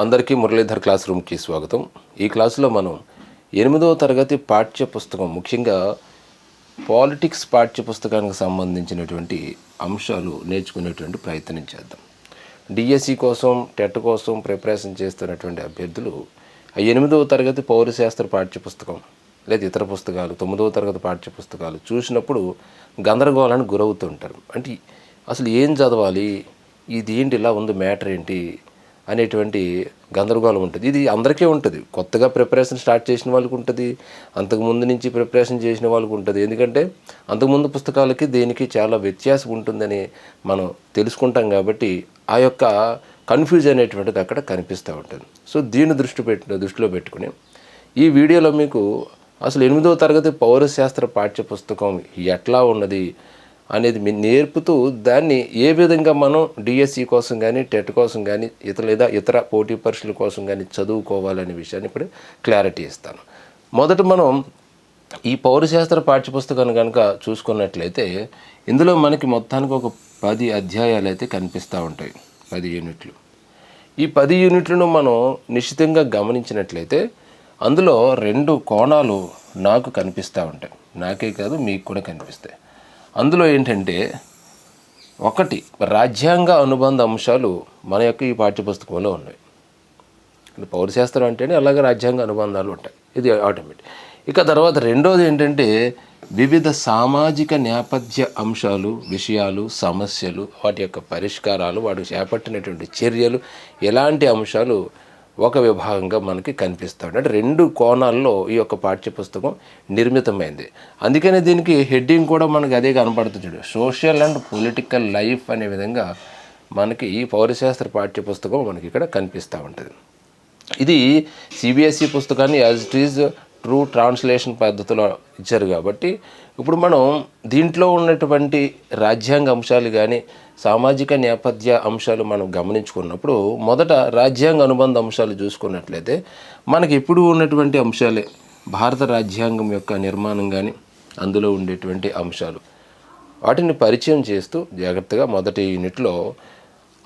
అందరికీ మురళీధర్ క్లాస్ రూమ్కి స్వాగతం. ఈ క్లాసులో మనం ఎనిమిదవ తరగతి పాఠ్య పుస్తకం ముఖ్యంగా పాలిటిక్స్ పాఠ్య పుస్తకానికి సంబంధించినటువంటి అంశాలు నేర్చుకునేటువంటి ప్రయత్నం చేద్దాం. డిఎస్సి కోసం టెట్ కోసం ప్రిపరేషన్ చేస్తున్నటువంటి అభ్యర్థులు ఆ ఎనిమిదవ తరగతి పౌరశాస్త్ర పాఠ్య పుస్తకం లేదా ఇతర పుస్తకాలు తొమ్మిదవ తరగతి పాఠ్య పుస్తకాలు చూసినప్పుడు గందరగోళానికి గురవుతుంటారు. అంటే అసలు ఏం చదవాలి? ఇది ఏంటి? ఇలా ఉంది మ్యాటర్ ఏంటి? అనేటువంటి గందరగోళం ఉంటుంది. ఇది అందరికీ ఉంటుంది. కొత్తగా ప్రిపరేషన్ స్టార్ట్ చేసిన వాళ్ళకి ఉంటుంది. అంతకుముందు నుంచి ప్రిపరేషన్ చేసిన వాళ్ళకి ఉంటుంది. ఎందుకంటే అంతకుముందు పుస్తకాలకి దేనికి చాలా వ్యత్యాసం ఉంటుందని మనం తెలుసుకుంటాం కాబట్టి ఆ యొక్క కన్ఫ్యూజ్ అనేటువంటిది అక్కడ కనిపిస్తూ ఉంటుంది. సో దీన్ని దృష్టి పెట్టిన దృష్టిలో పెట్టుకుని ఈ వీడియోలో మీకు అసలు ఎనిమిదవ తరగతి పౌరశాస్త్ర పాఠ్య పుస్తకం ఎట్లా ఉన్నది అనేది మీ నేర్పుతూ దాన్ని ఏ విధంగా మనం డిఎస్సి కోసం కానీ టెట్ కోసం కానీ ఇతర లేదా ఇతర పోటీ పరీక్షల కోసం కానీ చదువుకోవాలనే విషయాన్ని ఇప్పుడు క్లారిటీ ఇస్తాను. మొదట మనం ఈ పౌరశాస్త్ర పాఠ్యపుస్తకాన్ని కనుక చూసుకున్నట్లయితే ఇందులో మనకి మొత్తానికి ఒక పది అధ్యాయాలు అయితే కనిపిస్తూ ఉంటాయి పది యూనిట్లు. ఈ పది యూనిట్లను మనం నిశ్చితంగా గమనించినట్లయితే అందులో రెండు కోణాలు నాకు కనిపిస్తూ ఉంటాయి. నాకే కాదు మీకు కూడా కనిపిస్తాయి. అందులో ఏంటంటే ఒకటి రాజ్యాంగ అనుబంధ అంశాలు మన యొక్క ఈ పాఠ్యపుస్తకంలో ఉన్నాయి. పౌరశాస్త్రం అంటేనే అలాగే రాజ్యాంగ అనుబంధాలు ఉంటాయి. ఇది ఆటోమేటిక్. ఇక తర్వాత రెండోది ఏంటంటే వివిధ సామాజిక నేపథ్య అంశాలు విషయాలు సమస్యలు వాటి యొక్క పరిష్కారాలు వాటికి చేపట్టినటువంటి చర్యలు ఎలాంటి అంశాలు ఒక విభాగంగా మనకి కనిపిస్తాడు. అంటే రెండు కోణాల్లో ఈ యొక్క పాఠ్యపుస్తకం నిర్మితమైంది. అందుకనే దీనికి హెడ్డింగ్ కూడా మనకి అదే కనపడుతుంది సోషల్ అండ్ పొలిటికల్ లైఫ్ అనే విధంగా మనకి ఈ పౌరశాస్త్ర పాఠ్యపుస్తకం మనకి ఇక్కడ కనిపిస్తూ ఉంటుంది. ఇది సిబిఎస్ఈ పుస్తకాన్ని as it is true translation పద్ధతిలో ఇచ్చారు కాబట్టి ఇప్పుడు మనం దీంట్లో ఉన్నటువంటి రాజ్యాంగ అంశాలు కానీ సామాజిక నేపథ్య అంశాలు మనం గమనించుకున్నప్పుడు మొదట రాజ్యాంగ అనుబంధ అంశాలు చూసుకున్నట్లయితే మనకి ఎప్పుడు ఉన్నటువంటి అంశాలే. భారత రాజ్యాంగం యొక్క నిర్మాణం కానీ అందులో ఉండేటువంటి అంశాలు. వాటిని పరిచయం చేస్తూ జాగ్రత్తగా మొదటి యూనిట్లో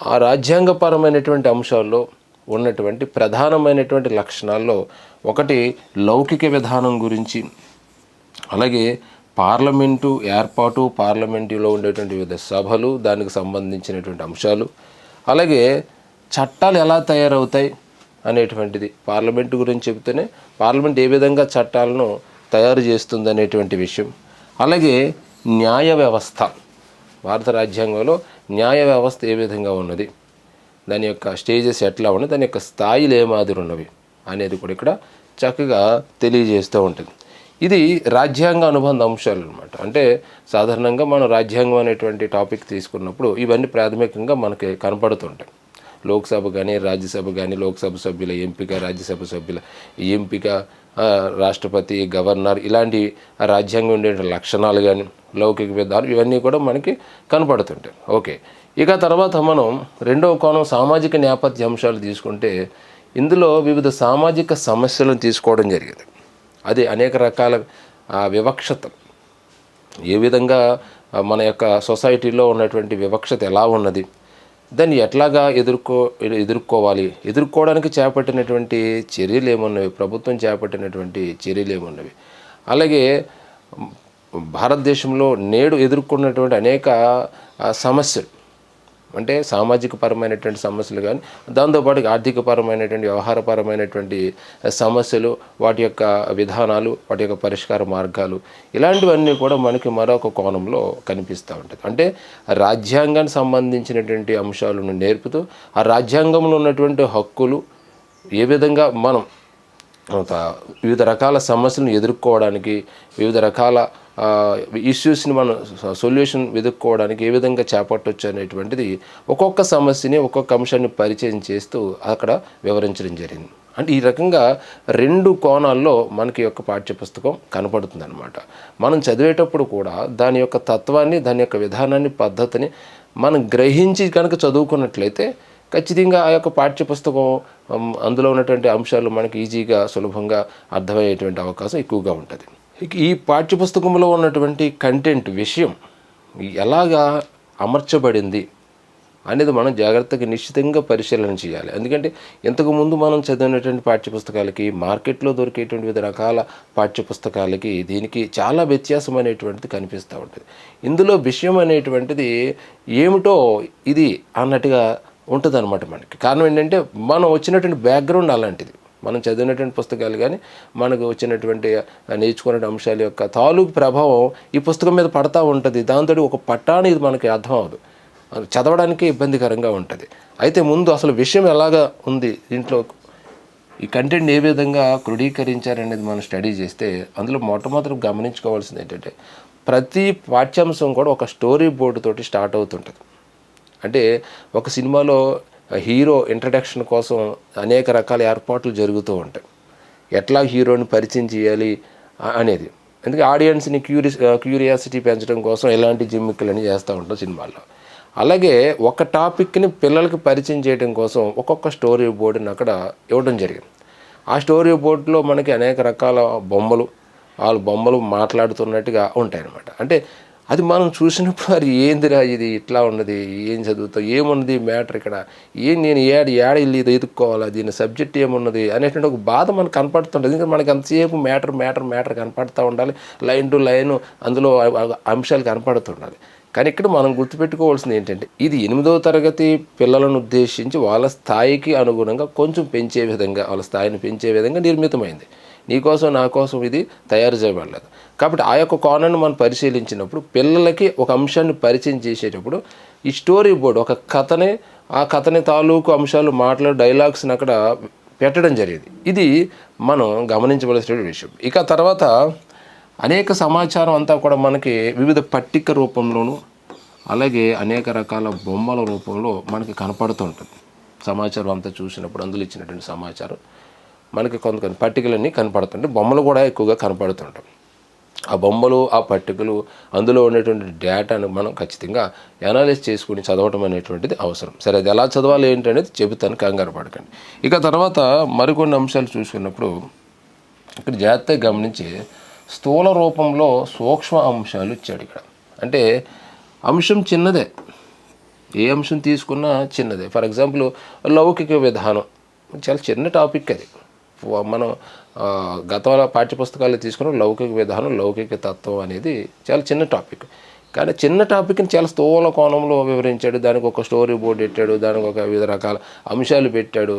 ఆ రాజ్యాంగపరమైనటువంటి అంశాల్లో ఉన్నటువంటి ప్రధానమైనటువంటి లక్షణాల్లో ఒకటి లౌకిక విధానం గురించి అలాగే పార్లమెంటు ఏర్పాటు పార్లమెంటులో ఉండేటువంటి వివిధ సభలు దానికి సంబంధించినటువంటి అంశాలు అలాగే చట్టాలు ఎలా తయారవుతాయి అనేటువంటిది. పార్లమెంటు గురించి చెబితేనే పార్లమెంట్ ఏ విధంగా చట్టాలను తయారు చేస్తుంది అనేటువంటి విషయం. అలాగే న్యాయ వ్యవస్థ. భారత రాజ్యాంగంలో న్యాయ వ్యవస్థ ఏ విధంగా ఉన్నది? దాని యొక్క స్టేజెస్ ఎట్లా ఉన్నాయి? దాని యొక్క స్థాయిలు ఏ మాదిరి ఉన్నవి? అనేది కూడా ఇక్కడ చక్కగా తెలియజేస్తూ ఉంటుంది. ఇది రాజ్యాంగ అనుబంధ అంశాలు అనమాట అంటే సాధారణంగా మనం రాజ్యాంగం అనేటువంటి టాపిక్ తీసుకున్నప్పుడు ఇవన్నీ ప్రాథమికంగా మనకి కనపడుతుంటాయి. లోక్సభ కానీ రాజ్యసభ కానీ లోక్సభ సభ్యుల ఎంపిక రాజ్యసభ సభ్యుల ఎంపిక రాష్ట్రపతి గవర్నర్ ఇలాంటి రాజ్యాంగం ఉండే లక్షణాలు కానీ లౌకిక విధానం ఇవన్నీ కూడా మనకి కనపడుతుంటాయి. ఓకే. ఇక తర్వాత మనం రెండవ కోణం సామాజిక నేపథ్య అంశాలు తీసుకుంటే ఇందులో వివిధ సామాజిక సమస్యలను తీసుకోవడం జరిగింది. అది అనేక రకాల వివక్షత. ఏ విధంగా మన యొక్క సొసైటీలో ఉన్నటువంటి వివక్షత ఎలా ఉన్నది దాన్ని ఎట్లాగా ఎదుర్కో ఎదుర్కోవాలి ఎదుర్కోవడానికి చేపట్టినటువంటి చర్యలు ఏమున్నవి ప్రభుత్వం చేపట్టినటువంటి చర్యలు ఏమున్నవి. అలాగే భారతదేశంలో నేడు ఎదుర్కొన్నటువంటి అనేక సమస్యలు. అంటే సామాజిక పరమైనటువంటి సమస్యలు కానీ దాంతోపాటు ఆర్థికపరమైనటువంటి వ్యవహారపరమైనటువంటి సమస్యలు వాటి యొక్క విధానాలు వాటి యొక్క పరిష్కార మార్గాలు ఇలాంటివన్నీ కూడా మనకి మరొక కోణంలో కనిపిస్తూ ఉంటుంది. అంటే రాజ్యాంగానికి సంబంధించినటువంటి అంశాలను నేర్పుతూ ఆ రాజ్యాంగంలో ఉన్నటువంటి హక్కులు ఏ విధంగా మనం వివిధ రకాల సమస్యలను ఎదుర్కోవడానికి వివిధ రకాల ఇష్యూస్ని మనం సొల్యూషన్ వెతుక్కోవడానికి ఏ విధంగా చేపట్టవచ్చు అనేటువంటిది ఒక్కొక్క సమస్యని ఒక్కొక్క అంశాన్ని పరిచయం చేస్తూ అక్కడ వివరించడం జరిగింది. అంటే ఈ రకంగా రెండు కోణాల్లో మనకి యొక్క పాఠ్యపుస్తకం కనపడుతుంది అనమాట మనం చదివేటప్పుడు కూడా దాని యొక్క తత్వాన్ని దాని యొక్క విధానాన్ని పద్ధతిని మనం గ్రహించి కనుక చదువుకున్నట్లయితే ఖచ్చితంగా ఆ యొక్క పాఠ్యపుస్తకం అందులో ఉన్నటువంటి అంశాలు మనకి ఈజీగా సులభంగా అర్థమయ్యేటువంటి అవకాశం ఎక్కువగా ఉంటుంది. ఈ పాఠ్యపుస్తకంలో ఉన్నటువంటి కంటెంట్ విషయం ఎలాగా అమర్చబడింది అనేది మనం జాగ్రత్తగా నిశ్చితంగా పరిశీలన చేయాలి. ఎందుకంటే ఇంతకు ముందు మనం చదివినటువంటి పాఠ్యపుస్తకాలకి మార్కెట్లో దొరికేటువంటి వివిధ రకాల పాఠ్యపుస్తకాలకి దీనికి చాలా వ్యత్యాసం అనేటువంటిది కనిపిస్తూ ఉంటుంది. ఇందులో విషయం అనేటువంటిది ఏమిటో ఇది అన్నట్టుగా ఉంటుంది అనమాట మనకి. కారణం ఏంటంటే మనం వచ్చినటువంటి బ్యాక్గ్రౌండ్ అలాంటిది. మనం చదివినటువంటి పుస్తకాలు కానీ మనకు వచ్చినటువంటి నేర్చుకునే అంశాల యొక్క తాలూకు ప్రభావం ఈ పుస్తకం మీద పడతా ఉంటుంది. దాంతో ఒక పట్టాన్ని ఇది మనకి అర్థం అవ్వదు అది చదవడానికి ఇబ్బందికరంగా ఉంటుంది. అయితే ముందు అసలు విషయం ఎలాగా ఉంది? దీంట్లో ఈ కంటెంట్ ఏ విధంగా క్రోడీకరించారనేది మనం స్టడీ చేస్తే అందులో మొట్టమొదటి గమనించుకోవాల్సింది ఏంటంటే ప్రతి పాఠ్యాంశం కూడా ఒక స్టోరీ బోర్డు తోటి స్టార్ట్ అవుతుంటుంది. అంటే ఒక సినిమాలో హీరో ఇంట్రడక్షన్ కోసం అనేక రకాల ఏర్పాట్లు జరుగుతూ ఉంటాయి. ఎట్లా హీరోని పరిచయం చేయాలి అనేది. ఎందుకంటే ఆడియన్స్ని క్యూరి క్యూరియాసిటీ పెంచడం కోసం ఎలాంటి జిమ్మిక్కులని చేస్తూ ఉంటాం సినిమాల్లో. అలాగే ఒక టాపిక్ని పిల్లలకి పరిచయం చేయడం కోసం ఒక్కొక్క స్టోరీ బోర్డుని అక్కడ ఇవ్వడం జరిగింది. ఆ స్టోరీ బోర్డులో మనకి అనేక రకాల బొమ్మలు వాళ్ళు బొమ్మలు మాట్లాడుతున్నట్టుగా ఉంటాయి అన్నమాట అంటే అది మనం చూసినప్పుడు అది ఏందిరా ఇది? ఇట్లా ఉన్నది ఏం చదువుతావు? ఏమున్నది మ్యాటర్ ఇక్కడ? ఏం నేను ఏడు ఏడ ఇల్లు ఇది దీని సబ్జెక్ట్ ఏమున్నది? అనేటువంటి ఒక బాధ మనకు కనపడుతుంటుంది. ఎందుకంటే మనకి అంతసేపు మ్యాటర్ మ్యాటర్ మ్యాటర్ కనపడుతూ ఉండాలి. లైన్ టు లైన్ అందులో అంశాలు కనపడుతుండాలి. కానీ ఇక్కడ మనం గుర్తుపెట్టుకోవాల్సింది ఏంటంటే ఇది ఎనిమిదవ తరగతి పిల్లలను ఉద్దేశించి వాళ్ళ స్థాయికి అనుగుణంగా కొంచెం పెంచే విధంగా వాళ్ళ స్థాయిని పెంచే విధంగా నిర్మితమైంది. నీకోసం నా కోసం ఇది తయారు చేయబడలేదు. కాబట్టి ఆ యొక్క కోణాన్ని మనం పరిశీలించినప్పుడు పిల్లలకి ఒక అంశాన్ని పరిచయం చేసేటప్పుడు ఈ స్టోరీ బోర్డు ఒక కథని ఆ కథని తాలూకు అంశాలు మాటలు డైలాగ్స్ని అక్కడ పెట్టడం జరిగింది. ఇది మనం గమనించవలసిన విషయం. ఇక తర్వాత అనేక సమాచారం అంతా కూడా మనకి వివిధ పట్టిక రూపంలోను అలాగే అనేక రకాల బొమ్మల రూపంలో మనకి కనపడుతుంటుంది సమాచారం అంతా చూసినప్పుడు అందులో ఇచ్చినటువంటి సమాచారం. మనకి కొంత కొన్ని పట్టికలన్నీ కనపడుతుంటాయి. బొమ్మలు కూడా ఎక్కువగా కనపడుతుంటాం ఆ బొమ్మలు ఆ పట్టికలు అందులో ఉండేటువంటి డేటాను మనం ఖచ్చితంగా అనాలిస్ చేసుకుని చదవటం అనేటువంటిది అవసరం. సరే అది ఎలా చదవాలి ఏంటనేది చెబుతాను కంగారు పడకండి. ఇక తర్వాత మరికొన్ని అంశాలు చూసుకున్నప్పుడు ఇక్కడ జాగ్రత్తగా గమనించి స్థూల రూపంలో సూక్ష్మ అంశాలు ఇచ్చాడు ఇక్కడ. అంటే అంశం చిన్నదే. ఏ అంశం తీసుకున్నా చిన్నదే. ఫర్ ఎగ్జాంపుల్ లౌకిక విధానం. చాలా చిన్న టాపిక్ అది. మనం గతంలో పాఠ్యపుస్తకాలు తీసుకున్న లౌకిక విధానం లౌకిక తత్వం అనేది చాలా చిన్న టాపిక్. కానీ చిన్న టాపిక్ని చాలా స్థూల కోణంలో వివరించాడు దానికి ఒక స్టోరీ బోర్డు పెట్టాడు దానికి ఒక వివిధ రకాల అంశాలు పెట్టాడు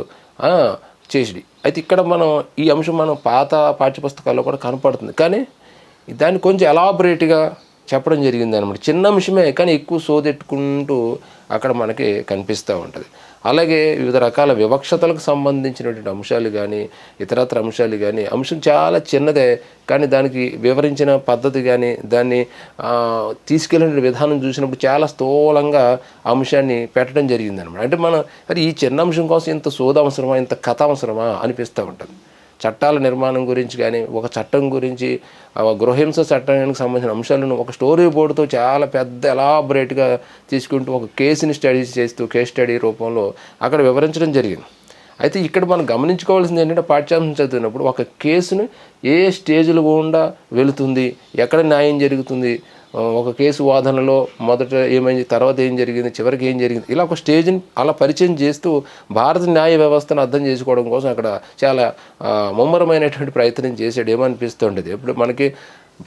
చేసిడి. అయితే ఇక్కడ మనం ఈ అంశం మనం పాత పాఠ్యపుస్తకాల్లో కూడా కనపడుతుంది. కానీ దాన్ని కొంచెం ఎలాబరేట్గా చెప్పడం జరిగింది అనమాట చిన్న అంశమే కానీ ఎక్కువ సోదెట్టుకుంటూ అక్కడ మనకి కనిపిస్తూ ఉంటుంది. అలాగే వివిధ రకాల వివక్షతలకు సంబంధించినటువంటి అంశాలు కానీ ఇతరత్ర అంశాలు కానీ అంశం చాలా చిన్నదే కానీ దానికి వివరించిన పద్ధతి కానీ దాన్ని తీసుకెళ్ళిన విధానం చూసినప్పుడు చాలా స్థూలంగా అంశాన్ని పెట్టడం జరిగిందనమాట అంటే మనం మరి ఈ చిన్న అంశం కోసం ఇంత సోద అవసరమా ఇంత కథ అవసరమా అనిపిస్తూ ఉంటుంది. చట్టాల నిర్మాణం గురించి కానీ ఒక చట్టం గురించి ఆ గృహహింస చట్టానికి సంబంధించిన అంశాలను ఒక స్టోరీ బోర్డుతో చాలా పెద్ద ఎలాబరేట్గా తీసుకుంటూ ఒక కేసుని స్టడీ చేస్తూ కేస్ స్టడీ రూపంలో అక్కడ వివరించడం జరిగింది. అయితే ఇక్కడ మనం గమనించుకోవాల్సింది ఏంటంటే పాఠ్యాంశం చదివినప్పుడు ఒక కేసును ఏ స్టేజ్లో గుండా వెళుతుంది ఎక్కడ న్యాయం జరుగుతుంది ఒక కేసు వాదనలో మొదట ఏమైంది తర్వాత ఏం జరిగింది చివరికి ఏం జరిగింది ఇలా ఒక స్టేజ్ని అలా పరిచయం చేస్తూ భారత న్యాయ వ్యవస్థను అర్థం చేసుకోవడం కోసం అక్కడ చాలా ముమ్మరమైనటువంటి ప్రయత్నం చేసాడు ఏమనిపిస్తుండేది ఇప్పుడు మనకి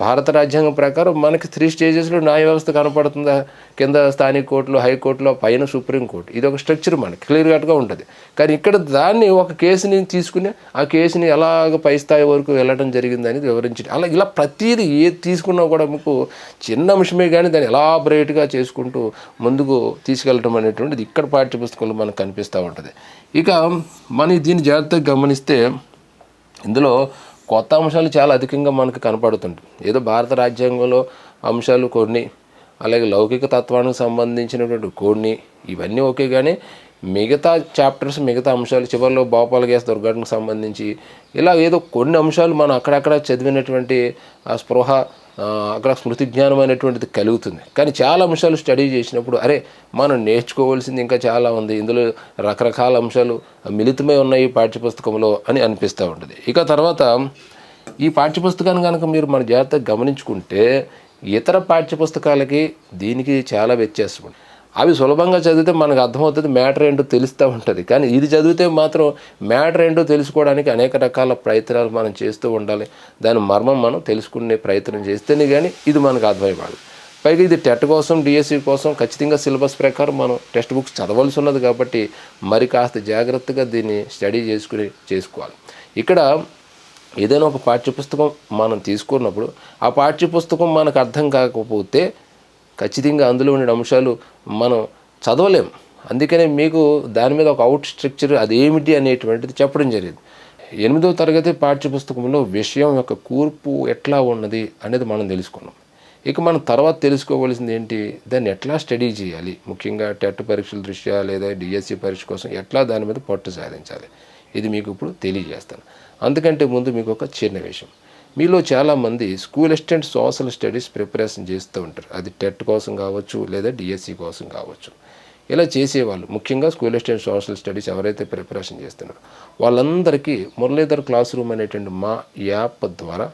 భారత రాజ్యాంగం ప్రకారం మనకి త్రీ స్టేజెస్లో న్యాయ వ్యవస్థ కనపడుతుందా? కింద స్థానిక కోర్టులో హైకోర్టులో పైన సుప్రీంకోర్టు ఇది ఒక స్ట్రక్చర్ మనకి క్లియర్ కట్గా ఉంటుంది. కానీ ఇక్కడ దాన్ని ఒక కేసుని తీసుకుని ఆ కేసుని ఎలాగ పై స్థాయి వరకు వెళ్ళడం జరిగింది అనేది వివరించడం అలా ఇలా ప్రతిదీ ఏది తీసుకున్నా కూడా మీకు చిన్న అంశమే కానీ దాన్ని ఎలాబరేట్గా చేసుకుంటూ ముందుకు తీసుకెళ్ళడం అనేటువంటిది ఇక్కడ పాఠ్యపుస్తకంలో మనకు కనిపిస్తూ ఉంటుంది. ఇక మనం దీన్ని జాగ్రత్తగా గమనిస్తే ఇందులో కొత్త అంశాలు చాలా అధికంగా మనకు కనపడుతుంటాయి. ఏదో భారత రాజ్యాంగంలో అంశాలు కొన్ని అలాగే లౌకిక తత్వానికి సంబంధించినటువంటి కొన్ని ఇవన్నీ ఓకే కానీ మిగతా చాప్టర్స్ మిగతా అంశాలు చివరిలో భోపాల గ్యాస్ దుర్ఘటనకు సంబంధించి ఇలా ఏదో కొన్ని అంశాలు మనం అక్కడక్కడ చదివినటువంటి ఆ స్పృహ అక్కడ స్మృతి జ్ఞానం అనేటువంటిది కలుగుతుంది. కానీ చాలా అంశాలు స్టడీ చేసినప్పుడు అరే మనం నేర్చుకోవాల్సింది ఇంకా చాలా ఉంది. ఇందులో రకరకాల అంశాలు మిళితమై ఉన్నాయి ఈ పాఠ్యపుస్తకంలో అని అనిపిస్తూ ఉంటుంది. ఇక తర్వాత ఈ పాఠ్యపుస్తకాన్ని కనుక మీరు మన జాగ్రత్తగా గమనించుకుంటే ఇతర పాఠ్యపుస్తకాలకి దీనికి చాలా వ్యత్యాసం ఉంది అవి సులభంగా చదివితే మనకు అర్థమవుతుంది మ్యాటర్ ఏంటో తెలుస్తూ ఉంటుంది. కానీ ఇది చదివితే మాత్రం మ్యాటర్ ఏంటో తెలుసుకోవడానికి అనేక రకాల ప్రయత్నాలు మనం చేస్తూ ఉండాలి. దాని మర్మం మనం తెలుసుకునే ప్రయత్నం చేస్తేనే కానీ ఇది మనకు అర్థమైపోవాలి పైగా ఇది టెట్ కోసం డిఎస్సి కోసం ఖచ్చితంగా సిలబస్ ప్రకారం మనం టెక్స్ట్ బుక్స్ చదవలసి ఉన్నది కాబట్టి మరి కాస్త జాగ్రత్తగా దీన్ని స్టడీ చేసుకుని చేసుకోవాలి. ఇక్కడ ఏదైనా ఒక పాఠ్యపుస్తకం మనం తీసుకున్నప్పుడు ఆ పాఠ్యపుస్తకం మనకు అర్థం కాకపోతే ఖచ్చితంగా అందులో ఉండే అంశాలు మనం చదవలేం. అందుకనే మీకు దాని మీద ఒక అవుట్ స్ట్రక్చర్ అదేమిటి అనేటువంటిది చెప్పడం జరిగింది. ఎనిమిదవ తరగతి పాఠ్యపుస్తకంలో విషయం యొక్క కూర్పు ఎట్లా ఉన్నది అనేది మనం తెలుసుకున్నాం. ఇక మనం తర్వాత తెలుసుకోవాల్సింది ఏంటి? దాన్ని ఎట్లా స్టడీ చేయాలి? ముఖ్యంగా టెట్ పరీక్షల దృష్ట్యా లేదా డిఎస్సి పరీక్ష కోసం ఎట్లా దాని మీద పట్టు సాధించాలి? ఇది మీకు ఇప్పుడు తెలియజేస్తాను. అందుకంటే ముందు మీకు ఒక చిన్న విషయం. మీలో చాలామంది school assistant social studies preparation చేస్తూ ఉంటారు. అది టెట్ కోసం కావచ్చు లేదా డిఎస్సి కోసం కావచ్చు. ఇలా చేసేవాళ్ళు ముఖ్యంగా స్కూల్ అసిస్టెంట్ సోషల్ స్టడీస్ ఎవరైతే ప్రిపరేషన్ చేస్తున్నారో వాళ్ళందరికీ మురళీధర్ క్లాస్ రూమ్ అనేటువంటి మా యాప్ ద్వారా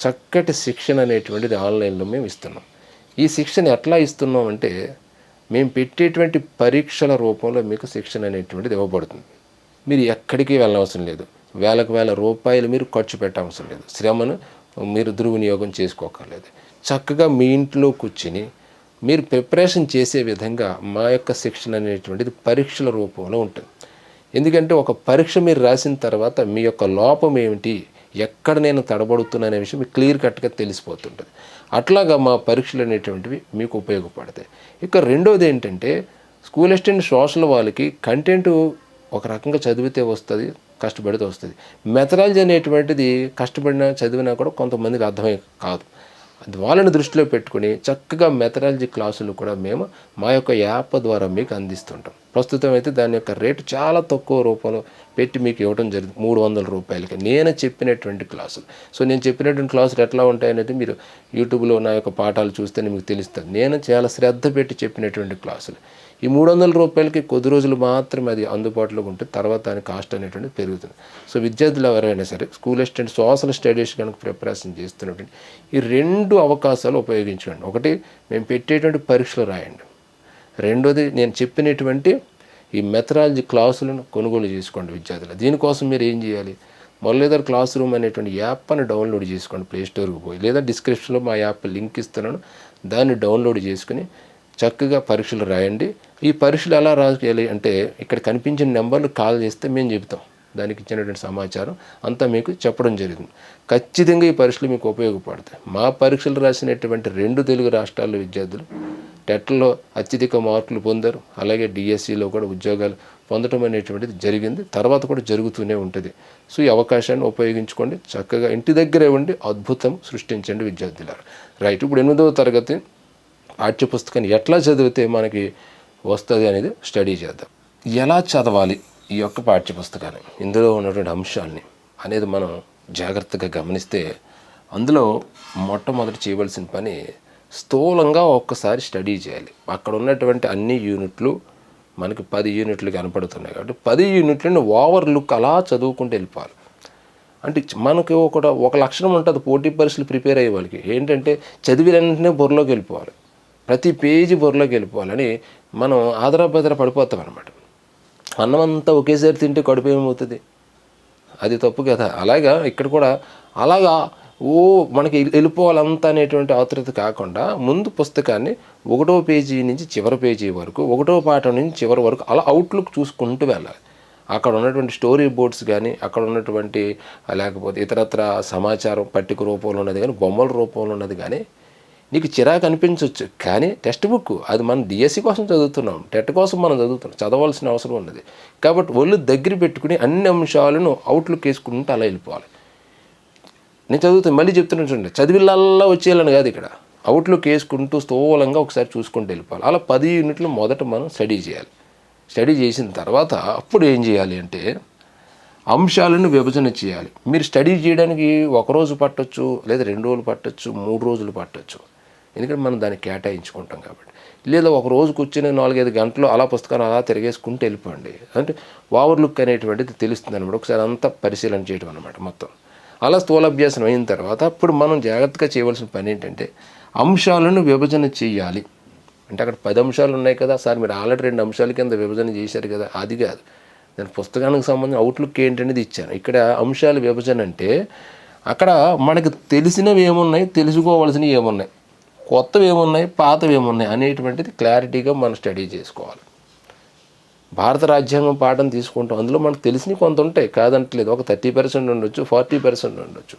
చక్కటి శిక్షణ అనేటువంటిది ఆన్లైన్లో మేము ఇస్తున్నాం. ఈ శిక్షణ ఎట్లా ఇస్తున్నాం అంటే మేము పెట్టేటువంటి పరీక్షల రూపంలో మీకు శిక్షణ అనేటువంటిది ఇవ్వబడుతుంది. మీరు ఎక్కడికి వెళ్ళనవసరం లేదు. వేలకు వేల రూపాయలు మీరు ఖర్చు పెట్టవసరం లేదు. శ్రమను మీరు దుర్వినియోగం చేసుకోకర్లేదు. చక్కగా మీ ఇంట్లో కూర్చుని మీరు ప్రిపరేషన్ చేసే విధంగా మా యొక్క శిక్షణ అనేటువంటిది పరీక్షల రూపంలో ఉంటుంది. ఎందుకంటే ఒక పరీక్ష మీరు రాసిన తర్వాత మీ యొక్క లోపం ఏమిటి ఎక్కడ నేను తడబడుతున్నా అనే విషయం మీకు క్లియర్ కట్గా తెలిసిపోతుంటుంది. అట్లాగా మా పరీక్షలు అనేటువంటివి మీకు ఉపయోగపడతాయి. ఇక రెండోది ఏంటంటే స్కూల్ అసిస్టెంట్ సోషల్ వాళ్ళకి కంటెంట్ ఒక రకంగా చదివితే వస్తుంది కష్టపడితే వస్తుంది. మెథడాలజీ అనేటువంటిది కష్టపడినా చదివినా కూడా కొంతమందికి అర్థమై కాదు. వాళ్ళని దృష్టిలో పెట్టుకుని చక్కగా మెథడాలజీ క్లాసులు కూడా మేము మా యొక్క యాప్ ద్వారా మీకు అందిస్తుంటాం. ప్రస్తుతం అయితే దాని యొక్క రేటు చాలా తక్కువ రూపంలో పెట్టి మీకు ఇవ్వడం జరిగింది. మూడు వందల రూపాయలకి. నేను చెప్పినటువంటి క్లాసులు. సో నేను చెప్పినటువంటి క్లాసులు ఎట్లా ఉంటాయనేది మీరు యూట్యూబ్లో నా యొక్క పాఠాలు చూస్తేనే మీకు తెలుస్తుంది. నేను చాలా శ్రద్ధ పెట్టి చెప్పినటువంటి క్లాసులు. ఈ మూడు వందల రూపాయలకి కొద్ది రోజులు మాత్రమే అది అందుబాటులో ఉంటే తర్వాత దాని కాస్ట్ అనేటువంటి పెరుగుతుంది. సో విద్యార్థులు ఎవరైనా సరే స్కూల్ అసిస్టెంట్ సోషల్ స్టడీస్ కనుక ప్రిపరేషన్ చేస్తున్నటువంటి ఈ రెండు అవకాశాలు ఉపయోగించండి ఒకటి మేము పెట్టేటువంటి పరీక్షలు రాయండి. రెండోది నేను చెప్పినటువంటి ఈ మెథడాలజీ క్లాసులను కొనుగోలు చేసుకోండి విద్యార్థులు. దీనికోసం మీరు ఏం చేయాలి? మురళీధర్ క్లాస్ రూమ్ అనేటువంటి యాప్ అని డౌన్లోడ్ చేసుకోండి ప్లే స్టోర్కి పోయి. లేదా డిస్క్రిప్షన్లో మా యాప్ లింక్ ఇస్తున్నాను. దాన్ని డౌన్లోడ్ చేసుకుని చక్కగా పరీక్షలు రాయండి. ఈ పరీక్షలు ఎలా రాయాలి అంటే ఇక్కడ కనిపించిన నెంబర్లు కాల్ చేస్తే మేము చెబుతాం. దానికి ఇచ్చినటువంటి సమాచారం అంతా మీకు చెప్పడం జరిగింది. ఖచ్చితంగా ఈ పరీక్షలు మీకు ఉపయోగపడతాయి. మా పరీక్షలు రాసినటువంటి రెండు తెలుగు రాష్ట్రాల విద్యార్థులు టెట్లో అత్యధిక మార్కులు పొందారు. అలాగే డిఎస్సిలో కూడా ఉద్యోగాలు పొందడం అనేటువంటిది జరిగింది. తర్వాత కూడా జరుగుతూనే ఉంటుంది. సో ఈ అవకాశాన్ని ఉపయోగించుకోండి. చక్కగా ఇంటి దగ్గరే ఉండి అద్భుతం సృష్టించండి విద్యార్థులారు. రైట్ ఇప్పుడు ఎనిమిదవ తరగతి. పాఠ్యపుస్తకాన్ని ఎట్లా చదివితే మనకి వస్తుంది అనేది స్టడీ చేద్దాం. ఎలా చదవాలి ఈ యొక్క పాఠ్యపుస్తకాన్ని ఇందులో ఉన్నటువంటి అంశాలని అనేది మనం జాగ్రత్తగా గమనిస్తే అందులో మొట్టమొదటి చేయవలసిన పని స్థూలంగా ఒక్కసారి స్టడీ చేయాలి. అక్కడ ఉన్నటువంటి అన్ని యూనిట్లు మనకి పది యూనిట్లు కనపడుతున్నాయి కాబట్టి పది యూనిట్లను ఓవర్ లుక్ అలా చదువుకుంటూ వెళ్ళిపోవాలి. అంటే మనకి ఒక ఒక లక్షణం ఉంటుంది పోటీ పరీక్షలు ప్రిపేర్ అయ్యే వాళ్ళకి. ఏంటంటే చదివిన వెంటనే బుర్రలోకి వెళ్ళిపోవాలి. ప్రతి పేజీ బుర్రలోకి వెళ్ళిపోవాలని మనం ఆదరాబెదర పడిపోతాం అనమాట అన్నం అంతా ఒకేసారి తింటే కడుపు ఏమవుతుంది? అది తప్పు కదా. అలాగా ఇక్కడ కూడా అలాగా ఓ మనకి వెళ్ళిపోవాలంతా అనేటువంటి ఆతృత కాకుండా ముందు పుస్తకాన్ని ఒకటో పేజీ నుంచి చివరి పేజీ వరకు ఒకటో పాఠం నుంచి చివరి వరకు అలా అవుట్లుక్ చూసుకుంటూ వెళ్ళాలి. అక్కడ ఉన్నటువంటి స్టోరీ బోర్డ్స్ కానీ అక్కడ ఉన్నటువంటి లేకపోతే ఇతరత్ర సమాచారం పట్టిక రూపంలో ఉన్నది కానీ బొమ్మల రూపంలో ఉన్నది కానీ నీకు చిరాకు అనిపించవచ్చు కానీ టెక్స్ట్ బుక్ అది మనం డిఎస్సి కోసం చదువుతున్నాం. టెట్ కోసం మనం చదువుతున్నాం. చదవాల్సిన అవసరం ఉన్నది. కాబట్టి ఒళ్ళు దగ్గర పెట్టుకుని అన్ని అంశాలను అవుట్లుక్ వేసుకుంటూ అలా వెళ్ళిపోవాలి. నేను చదువుతాను మళ్ళీ చెప్తున్నాను చూడండి. చదివిల్లల్లా వచ్చేయాలని కాదు ఇక్కడ. అవుట్లుక్ వేసుకుంటూ స్థూలంగా ఒకసారి చూసుకుంటూ వెళ్ళిపోవాలి. అలా పది యూనిట్లు మొదట మనం స్టడీ చేయాలి. స్టడీ చేసిన తర్వాత అప్పుడు ఏం చేయాలి అంటే అంశాలను విభజన చేయాలి. మీరు స్టడీ చేయడానికి ఒక రోజు పట్టొచ్చు లేదా రెండు రోజులు పట్టొచ్చు మూడు రోజులు పట్టొచ్చు. ఎందుకంటే మనం దాన్ని కేటాయించుకుంటాం కాబట్టి. లేదా ఒక రోజు కూర్చొని నాలుగైదు గంటలు అలా పుస్తకాన్ని అలా తిరిగేసుకుంటూ వెళ్ళిపోండి. అంటే ఓవర్ లుక్ అనేటువంటిది తెలుస్తుంది అనమాట. ఒకసారి అంతా పరిశీలన చేయడం అనమాట మొత్తం. అలా స్థూలాభ్యాసం అయిన తర్వాత అప్పుడు మనం జాగ్రత్తగా చేయవలసిన పని ఏంటంటే అంశాలను విభజన చేయాలి. అంటే అక్కడ పది అంశాలు ఉన్నాయి కదా సార్ మీరు ఆల్రెడీ రెండు అంశాల కింద విభజన చేశారు కదా అది కాదు. నేను పుస్తకానికి సంబంధించిన అవుట్లుక్ ఏంటనేది ఇచ్చాను. ఇక్కడ అంశాల విభజన అంటే అక్కడ మనకి తెలిసినవి ఏమున్నాయి తెలుసుకోవాల్సినవి ఏమున్నాయి. కొత్తవి ఏమున్నాయి పాతవి ఏమున్నాయి అనేటువంటిది క్లారిటీగా మనం స్టడీ చేసుకోవాలి. భారత రాజ్యాంగం పాఠం తీసుకుంటాం. అందులో మనకు తెలిసినవి కొంత ఉంటాయి. కాదంటలేదు. ఒక థర్టీ పర్సెంట్ ఉండొచ్చు ఫార్టీ పర్సెంట్ ఉండొచ్చు.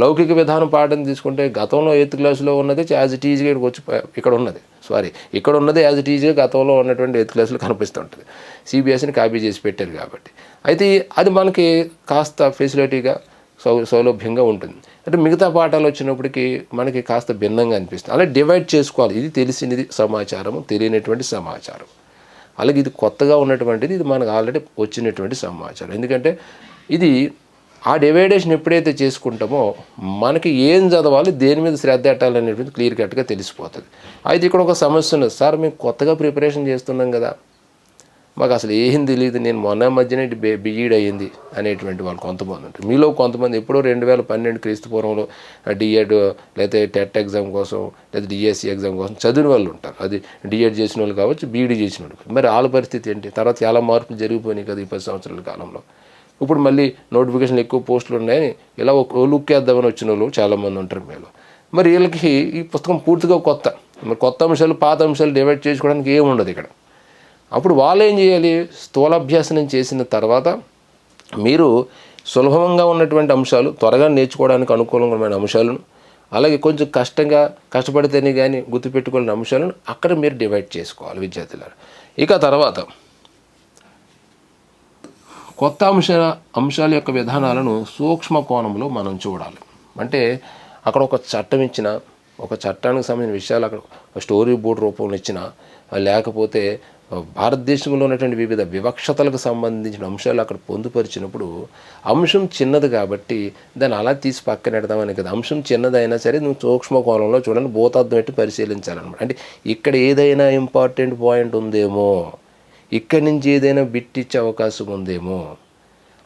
లౌకిక విధానం పాఠం తీసుకుంటే గతంలో ఎయిత్ క్లాస్లో ఉన్నది యాజ్ ఇట్ ఈజ్గా ఇక్కడికి వచ్చి ఇక్కడ ఉన్నది. సారీ ఇక్కడ ఉన్నది యాజ్ ఇట్ ఈజ్గా గతంలో ఉన్నటువంటి ఎయిత్ క్లాస్లో కనిపిస్తుంటుంది సిబిఎస్ని కాపీ చేసి పెట్టారు కాబట్టి. అయితే అది మనకి కాస్త ఫెసిలిటీగా సౌ సౌలభ్యంగా ఉంటుంది. అంటే మిగతా పాఠాలు వచ్చినప్పటికీ మనకి కాస్త భిన్నంగా అనిపిస్తుంది. అలా డివైడ్ చేసుకోవాలి. ఇది తెలిసినది సమాచారం తెలియనటువంటి సమాచారం. అలాగే ఇది కొత్తగా ఉన్నటువంటిది ఇది మనకు ఆల్రెడీ వచ్చినటువంటి సమాచారం. ఎందుకంటే ఇది ఆ డివైడేషన్ ఎప్పుడైతే చేసుకుంటామో మనకి ఏం చదవాలి దేని మీద శ్రద్ధ పెట్టాలనేటువంటి క్లియర్ కట్గా తెలిసిపోతుంది. అయితే ఇక్కడ ఒక సమస్య ఉన్నది. సార్ మేము కొత్తగా ప్రిపరేషన్ చేస్తున్నాం కదా మాకు అసలు ఏం తెలియదు నేను మొన్న మధ్యనే బిఈడ్ అయ్యింది అనేటువంటి వాళ్ళు కొంతమంది ఉంటారు. మీలో కొంతమంది ఎప్పుడో రెండు వేల పన్నెండు క్రీస్తు పూర్వంలో డిఎడ్ లేకపోతే టెట్ ఎగ్జామ్ కోసం లేదా డిఎస్సి ఎగ్జామ్ కోసం చదివిన వాళ్ళు ఉంటారు. అది డిఎడ్ చేసిన వాళ్ళు కావచ్చు బీఈడి చేసిన వాళ్ళు మరి వాళ్ళ పరిస్థితి ఏంటి? తర్వాత చాలా మార్పులు జరిగిపోయినాయి కదా ఈ పది సంవత్సరాల కాలంలో. ఇప్పుడు మళ్ళీ నోటిఫికేషన్లు ఎక్కువ పోస్టులు ఉన్నాయని ఇలా ఒక లుక్ వేద్దామని వచ్చిన వాళ్ళు చాలామంది ఉంటారు మీలో. మరి వీళ్ళకి ఈ పుస్తకం పూర్తిగా కొత్త. మరి కొత్త అంశాలు పాత అంశాలు డివైడ్ చేసుకోవడానికి ఏమి ఉండదు ఇక్కడ. అప్పుడు వాళ్ళు ఏం చేయాలి? స్థూలాభ్యాసనం చేసిన తర్వాత మీరు సులభంగా ఉన్నటువంటి అంశాలు త్వరగా నేర్చుకోవడానికి అనుకూలమైన అంశాలను అలాగే కొంచెం కష్టంగా కష్టపడితేనే కానీ గుర్తుపెట్టుకోలేని అంశాలను అక్కడ మీరు డివైడ్ చేసుకోవాలి విద్యార్థులారు. ఇక తర్వాత కొత్త అంశ అంశాల యొక్క విధానాలను సూక్ష్మ కోణంలో మనం చూడాలి. అంటే అక్కడ ఒక చట్టం ఇచ్చిన ఒక చట్టానికి సంబంధించిన విషయాలు అక్కడ ఒక స్టోరీ బోర్డు రూపంలో ఇచ్చిన లేకపోతే భారతదేశంలో ఉన్నటువంటి వివిధ వివక్షతలకు సంబంధించిన అంశాలు అక్కడ పొందుపరిచినప్పుడు అంశం చిన్నది కాబట్టి దాన్ని అలా తీసి పక్కన పెడదామని కదా. అంశం చిన్నదైనా సరే నువ్వు సూక్ష్మ కోణంలో చూడండి భూతార్థం పెట్టి పరిశీలించాలన్నమాట. అంటే ఇక్కడ ఏదైనా ఇంపార్టెంట్ పాయింట్ ఉందేమో ఇక్కడి నుంచి ఏదైనా బిట్టిచ్చే అవకాశం ఉందేమో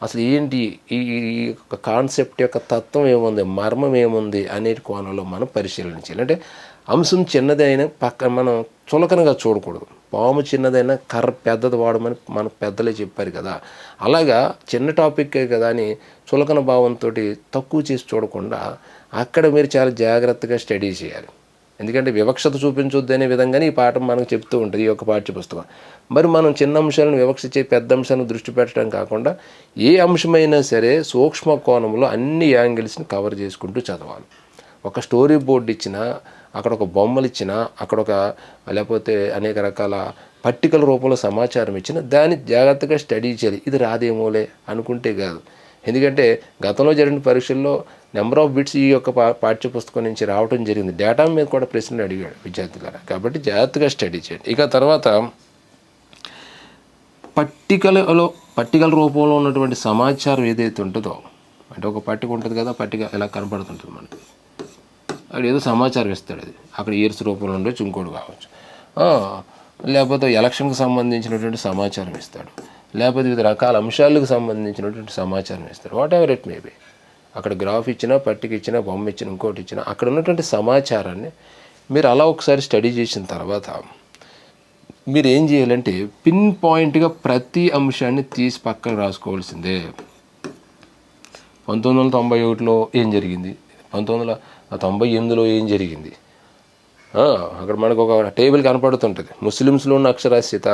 అసలు ఏంటి ఈ యొక్క కాన్సెప్ట్ యొక్క తత్వం ఏముంది మర్మం ఏముంది అనే కోణంలో మనం పరిశీలించాలి అంటే అంశం చిన్నదైనా పక్కన మనం చులకనగా చూడకూడదు. పాము చిన్నదైనా కర్ర పెద్దది వాడమని మన పెద్దలే చెప్పారు కదా. అలాగా చిన్న టాపిక్కే కదా అని చులకన భావంతో తక్కువ చేసి చూడకుండా అక్కడ మీరు చాలా జాగ్రత్తగా స్టడీ చేయాలి. ఎందుకంటే వివక్షత చూపించొద్దు అనే విధంగానే ఈ పాఠం మనకు చెప్తూ ఉంటుంది ఈ యొక్క పాఠ్యపుస్తకం. మరి మనం చిన్న అంశాలను వివక్షించే పెద్ద అంశాలను దృష్టి పెట్టడం కాకుండా ఏ అంశమైనా సరే సూక్ష్మ కోణంలో అన్ని యాంగిల్స్ని కవర్ చేసుకుంటూ చదవాలి. ఒక స్టోరీ బోర్డు ఇచ్చినా అక్కడ ఒక బొమ్మలు ఇచ్చిన అక్కడ ఒక లేకపోతే అనేక రకాల పట్టికల రూపంలో సమాచారం ఇచ్చిన దాన్ని జాగ్రత్తగా స్టడీ చేయాలి. ఇది రాదేమోలే అనుకుంటే కాదు. ఎందుకంటే గతంలో జరిగిన పరీక్షల్లో నెంబర్ ఆఫ్ బిట్స్ ఈ యొక్క పాఠ్య పుస్తకం నుంచి రావడం జరిగింది. డేటా మీద కూడా ప్రశ్నలు అడిగాడు విద్యార్థులారా కాబట్టి జాగ్రత్తగా స్టడీ చేయండి. ఇక తర్వాత పట్టికలలో పట్టికల రూపంలో ఉన్నటువంటి సమాచారం ఏదైతే ఉంటుందో అంటే ఒక పట్టిక ఉంటుంది కదా పట్టిక ఎలా కనబడుతుంటుంది మనకి? అక్కడ ఏదో సమాచారం ఇస్తాడు అది. అక్కడ ఇయర్స్ రూపంలో ఉండొచ్చు ఇంకోటి కావచ్చు. లేకపోతే ఎలక్షన్కి సంబంధించినటువంటి సమాచారం ఇస్తాడు. లేకపోతే వివిధ రకాల అంశాలకు సంబంధించినటువంటి సమాచారం ఇస్తాడు. వాట్ ఎవర్ ఇట్ మేబీ అక్కడ గ్రాఫ్ ఇచ్చినా పట్టిక ఇచ్చినా బొమ్మ ఇచ్చినా ఇంకోటి ఇచ్చినా అక్కడ ఉన్నటువంటి సమాచారాన్ని మీరు అలా ఒకసారి స్టడీ చేసిన తర్వాత మీరు ఏం చేయాలంటే పిన్ పాయింట్గా ప్రతి అంశాన్ని తీసి పక్కన రాసుకోవాల్సిందే. పంతొమ్మిది వందల తొంభై ఒకటిలో ఏం జరిగింది? పంతొమ్మిది వందల తొంభై ఎనిమిదిలో ఏం జరిగింది? అక్కడ మనకు ఒక టేబుల్ కనపడుతుంటుంది. ముస్లిమ్స్లో ఉన్న అక్షరాస్యత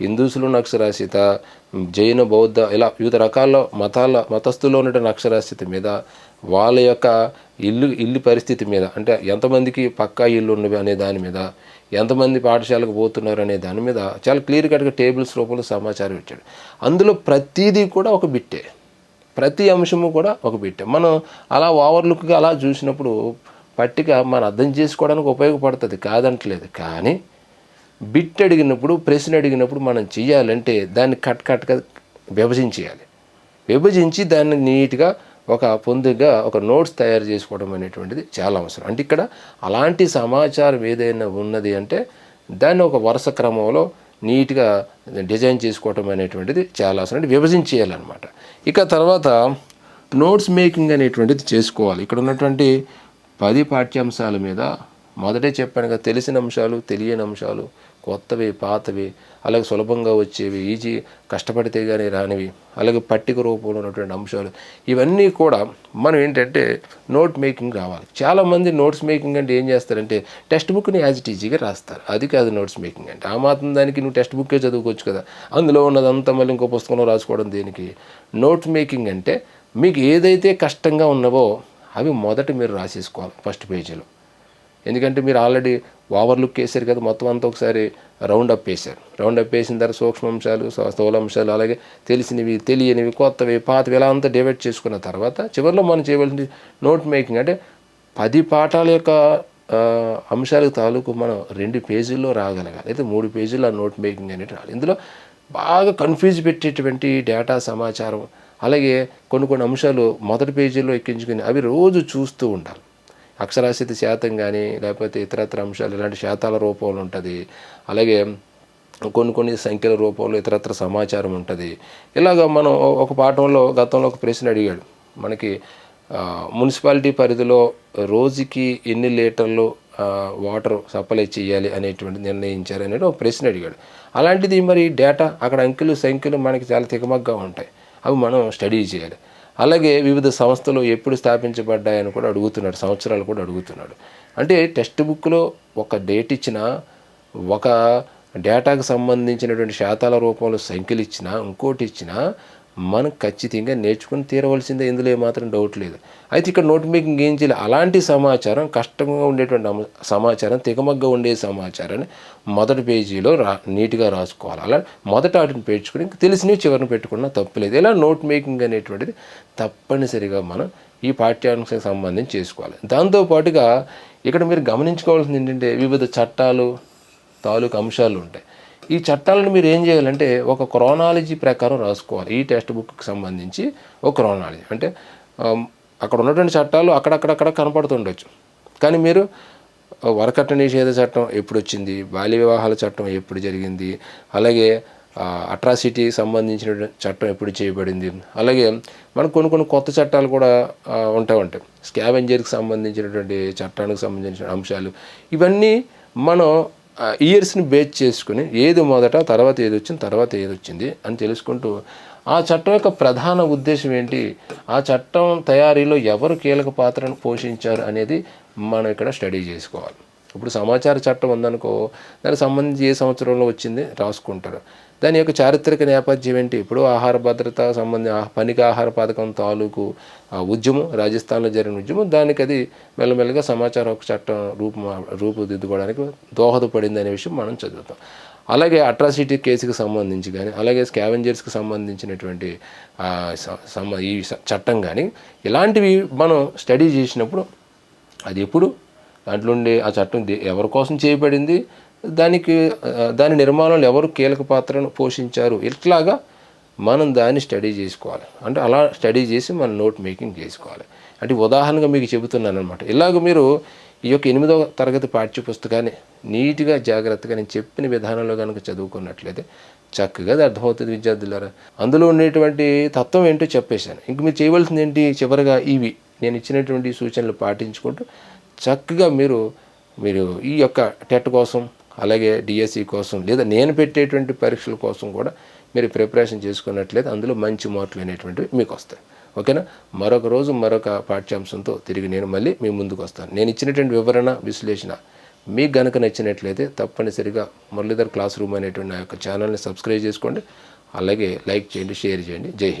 హిందూస్లో ఉన్న అక్షరాస్యత జైన బౌద్ధ ఇలా వివిధ రకాల మతాల మతస్థుల్లో ఉన్నటువంటి అక్షరాస్యత మీద వాళ్ళ యొక్క ఇల్లు ఇల్లు పరిస్థితి మీద అంటే ఎంతమందికి పక్కా ఇల్లు ఉన్నవి అనే దాని మీద ఎంతమంది పాఠశాలకు పోతున్నారు అనే దాని మీద చాలా క్లియర్ కట్గా టేబుల్స్ రూపంలో సమాచారం ఇచ్చాడు. అందులో ప్రతిదీ కూడా ఒక బిట్టే. ప్రతి అంశము కూడా ఒక బిట్టే. మనం అలా ఓవర్లుక్గా అలా చూసినప్పుడు పట్టిక మనం అర్థం చేసుకోవడానికి ఉపయోగపడుతుంది కాదంటలేదు. కానీ బిట్ అడిగినప్పుడు ప్రశ్న అడిగినప్పుడు మనం చేయాలంటే దాన్ని కట్ కట్గా విభజించేయాలి. విభజించి దాన్ని నీట్గా ఒక పొందుగా ఒక నోట్స్ తయారు చేసుకోవడం అనేటువంటిది చాలా అవసరం. అంటే ఇక్కడ అలాంటి సమాచారం ఏదైనా ఉన్నది అంటే దాన్ని ఒక వరుస క్రమంలో నీట్గా డిజైన్ చేసుకోవటం అనేటువంటిది చాలా అవసరం. అంటే విభజించేయాలన్నమాట ఇక తర్వాత నోట్స్ మేకింగ్ అనేటువంటిది చేసుకోవాలి. ఇక్కడ ఉన్నటువంటి పది పాఠ్యాంశాల మీద మొదటే చెప్పాను కదా తెలిసిన అంశాలు తెలియని అంశాలు కొత్తవి పాతవి అలాగే సులభంగా వచ్చేవి ఈజీ కష్టపడితే కానీ రానివి అలాగే పట్టిక రూపంలో ఉన్నటువంటి అంశాలు ఇవన్నీ కూడా మనం ఏంటంటే నోట్ మేకింగ్ రావాలి. చాలామంది నోట్స్ మేకింగ్ అంటే ఏం చేస్తారంటే టెక్స్ట్ బుక్ని యాజ్ ఇట్ ఈజీగా రాస్తారు. అది కాదు నోట్స్ మేకింగ్ అంటే. ఆ మాత్రం దానికి నువ్వు టెక్స్ట్ బుక్కే చదువుకోవచ్చు కదా. అందులో ఉన్నదంతా మళ్ళీ ఇంకో పుస్తకంలో రాసుకోవడం దేనికి? నోట్స్ మేకింగ్ అంటే మీకు ఏదైతే కష్టంగా ఉన్నవో అవి మొదట మీరు రాసేసుకోవాలి ఫస్ట్ పేజీలో. ఎందుకంటే మీరు ఆల్రెడీ ఓవర్ లుక్ కదా మొత్తం అంతా ఒకసారి రౌండ్ అప్ వేశారు. రౌండ్ అప్ వేసిన తర్వాత సూక్ష్మాంశాలు స్థూ- స్థూలాంశాలు అలాగే తెలిసినవి తెలియనివి కొత్తవి పాతవి ఇలా అంతా డివైడ్ చేసుకున్న తర్వాత చివరిలో మనం చేయవలసింది నోట్ మేకింగ్ అంటే పది పాఠాల యొక్క అంశాలకు తాలూకు మనం రెండు పేజీల్లో రాగలగాలి. అయితే మూడు పేజీల్లో ఆ నోట్ మేకింగ్ అనేది రాలి ఇందులో బాగా కన్ఫ్యూజ్ పెట్టేటువంటి డేటా సమాచారం అలాగే కొన్ని కొన్ని అంశాలు మొదటి పేజీలో ఎక్కించుకుని అవి రోజు చూస్తూ ఉండాలి. అక్షరాస్యత శాతం కానీ లేకపోతే ఇతరత్ర అంశాలు ఇలాంటి శాతాల రూపంలో ఉంటుంది. అలాగే కొన్ని కొన్ని సంఖ్యల రూపంలో ఇతరత్ర సమాచారం ఉంటుంది. ఇలాగ మనం ఒక పాఠంలో గతంలో ఒక ప్రశ్న అడిగాడు. మనకి మున్సిపాలిటీ పరిధిలో రోజుకి ఎన్ని లీటర్లు వాటర్ సప్లై చేయాలి అనేటువంటి నిర్ణయించారు అనేది ఒక ప్రశ్న అడిగాడు. అలాంటిది మరి డేటా అక్కడ అంకెలు సంఖ్యలు మనకి చాలా తికమగ్గా ఉంటాయి. అవి మనం స్టడీ చేయాలి. అలాగే వివిధ సంస్థలు ఎప్పుడు స్థాపించబడ్డాయని కూడా అడుగుతున్నాడు సంవత్సరాలు కూడా అడుగుతున్నాడు. అంటే టెక్స్ట్ బుక్లో ఒక డేట్ ఇచ్చిన ఒక డేటాకు సంబంధించినటువంటి శాతాల రూపంలో సంఖ్యలు ఇచ్చినా ఇంకోటి ఇచ్చినా మనం ఖచ్చితంగా నేర్చుకుని తీరవలసిందే. ఇందులో ఏమాత్రం డౌట్ లేదు. అయితే ఇక్కడ నోట్ మేకింగ్ ఏం చేయాలి? అలాంటి సమాచారం కష్టంగా ఉండేటువంటి సమాచారం తికమగ్గా ఉండే సమాచారాన్ని మొదటి పేజీలో రా నీట్గా రాసుకోవాలి. అలా మొదట వాటిని పేర్చుకుని తెలిసినవి చివరిని పెట్టుకున్నా తప్పులేదు ఇలా నోట్ మేకింగ్ అనేటువంటిది తప్పనిసరిగా మనం ఈ పాఠ్యాంశానికి సంబంధించి చేసుకోవాలి. దాంతోపాటుగా ఇక్కడ మీరు గమనించుకోవాల్సింది ఏంటంటే వివిధ చట్టాలు తాలూకు అంశాలు ఉంటాయి. ఈ చట్టాలను మీరు ఏం చేయాలంటే ఒక క్రోనాలజీ ప్రకారం రాసుకోవాలి. ఈ టెక్స్ట్ బుక్కి సంబంధించి ఒక క్రోనాలజీ అంటే అక్కడ ఉన్నటువంటి చట్టాలు అక్కడక్కడక్కడ కనపడుతుండొచ్చు. కానీ మీరు వరకట్న నిషేధ చట్టం ఎప్పుడు వచ్చింది? బాల్య వివాహాల చట్టం ఎప్పుడు జరిగింది? అలాగే అట్రాసిటీ సంబంధించిన చట్టం ఎప్పుడు చేయబడింది? అలాగే మనకు కొన్ని కొన్ని కొత్త చట్టాలు కూడా ఉంటాయి ఉంటా ఉంటాయి స్కావెంజర్కి సంబంధించినటువంటి చట్టానికి సంబంధించిన అంశాలు. ఇవన్నీ మనం ఇయర్స్ని బేస్ చేసుకుని ఏది మొదట తర్వాత ఏది వచ్చింది తర్వాత ఏది వచ్చింది అని తెలుసుకుంటూ ఆ చట్టం యొక్క ప్రధాన ఉద్దేశం ఏంటి? ఆ చట్టం తయారీలో ఎవరు కీలక పాత్రను పోషించారు అనేది మనం ఇక్కడ స్టడీ చేసుకోవాలి. ఇప్పుడు సమాచార చట్టం ఉందనుకో దానికి సంబంధించి ఏ సంవత్సరంలో వచ్చింది రాసుకుంటారు. దాని యొక్క చారిత్రక నేపథ్యం ఏంటి? ఇప్పుడు ఆహార భద్రత సంబంధి పనిక ఆహార పథకం తాలూకు ఆ ఉద్యమం రాజస్థాన్లో జరిగిన ఉద్యమం దానికి అది మెల్లమెల్లగా సమాచార హక్కు చట్టం రూపు రూపుదిద్దుకోవడానికి దోహదపడింది అనే విషయం మనం చదువుతాం. అలాగే అట్రాసిటీ కేసుకి సంబంధించి కానీ అలాగే స్కావెంజర్స్కి సంబంధించినటువంటి ఈ చట్టం కానీ ఇలాంటివి మనం స్టడీ చేసినప్పుడు అది ఎప్పుడు? దాంట్లో ఉండే ఆ చట్టం దే- ఎవరి కోసం చేయబడింది? దానికి దాని నిర్మాణంలో ఎవరు కీలక పాత్రను పోషించారు? ఇట్లాగా మనం దాన్ని స్టడీ చేసుకోవాలి. అంటే అలా స్టడీ చేసి మనం నోట్ మేకింగ్ చేసుకోవాలి. అంటే ఉదాహరణగా మీకు చెబుతున్నాను అనమాట ఇలాగ మీరు ఈ యొక్క ఎనిమిదవ తరగతి పాఠ్య పుస్తకాన్ని నీట్గా జాగ్రత్తగా నేను చెప్పిన విధానంలో కనుక చదువుకున్నట్లయితే చక్కగా అది అర్థమవుతుంది విద్యార్థులారా. అందులో ఉండేటువంటి తత్వం ఏంటో చెప్పేశాను. ఇంక మీరు చేయవలసింది ఏంటి? చివరిగా ఇవి నేను ఇచ్చినటువంటి సూచనలు పాటించుకుంటూ చక్కగా మీరు మీరు ఈ యొక్క టెట్ కోసం అలాగే డిఎస్సి కోసం లేదా నేను పెట్టేటువంటి పరీక్షల కోసం కూడా మీరు ప్రిపరేషన్ చేసుకున్నట్లయితే అందులో మంచి మార్కులు అనేటువంటివి మీకు వస్తాయి. ఓకేనా? మరొక రోజు మరొక పాఠ్యాంశంతో తిరిగి నేను మళ్ళీ మీ ముందుకు వస్తాను. నేను ఇచ్చినటువంటి వివరణ విశ్లేషణ మీకు గనక నచ్చినట్లయితే తప్పనిసరిగా మురళీధర్ క్లాస్ రూమ్ అనేటువంటి నా యొక్క ఛానల్ని సబ్స్క్రైబ్ చేసుకోండి. అలాగే లైక్ చేయండి షేర్ చేయండి. జై హింద్.